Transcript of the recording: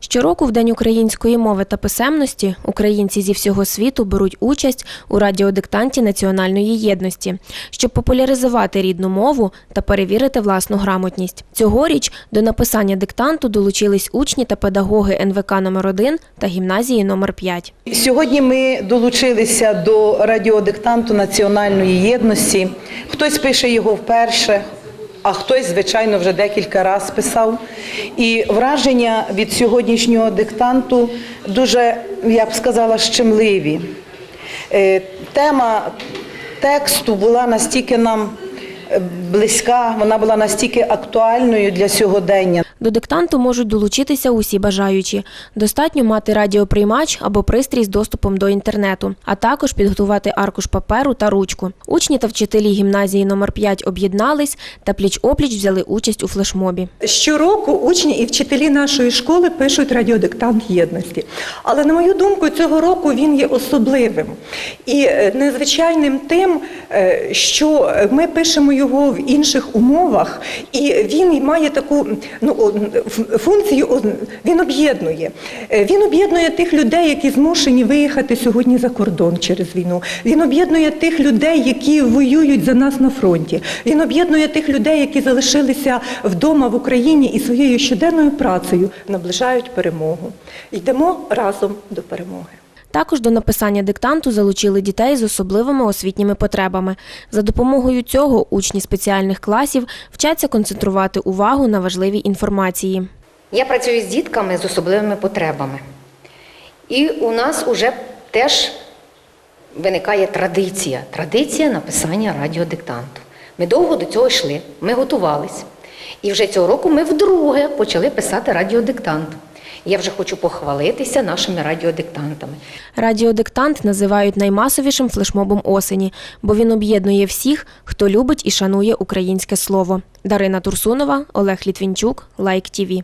Щороку в День української мови та писемності українці зі всього світу беруть участь у радіодиктанті національної єдності, щоб популяризувати рідну мову та перевірити власну грамотність. Цьогоріч до написання диктанту долучились учні та педагоги НВК номер 1 та гімназії номер 5. Сьогодні ми долучилися до радіодиктанту національної єдності. Хтось пише його вперше, а хтось, звичайно, вже декілька разів писав. І враження від сьогоднішнього диктанту дуже, я б сказала, щемливі. Е, Тема тексту була настільки нам близька, вона була настільки актуальною для сьогодення. До диктанту можуть долучитися усі бажаючі. Достатньо мати радіоприймач або пристрій з доступом до інтернету, а також підготувати аркуш паперу та ручку. Учні та вчителі гімназії номер 5 об'єднались та пліч-опліч взяли участь у флешмобі. Щороку учні і вчителі нашої школи пишуть радіодиктант єдності. Але на мою думку, цього року він є особливим і е, незвичайним тим, е, що ми пишемо його в інших умовах, і він має таку ну, функцію, він об'єднує. Е, Він об'єднує тих людей, які змушені виїхати сьогодні за кордон через війну. Він об'єднує тих людей, які воюють за нас на фронті. Він об'єднує тих людей, які залишилися вдома в Україні і своєю щоденною працею наближають перемогу. Йдемо разом до перемоги. Також до написання диктанту залучили дітей з особливими освітніми потребами. За допомогою цього учні спеціальних класів вчаться концентрувати увагу на важливій інформації. Я працюю з дітками з особливими потребами. І у нас вже теж виникає традиція традиція написання радіодиктанту. Ми довго до цього йшли, ми готувались. І вже цього року ми вдруге почали писати радіодиктант. Я вже хочу похвалитися нашими радіодиктантами. Радіодиктант називають наймасовішим флешмобом осені, бо він об'єднує всіх, хто любить і шанує українське слово. Дарина Турсунова, Олег Літвінчук, Лайк ТІВІ.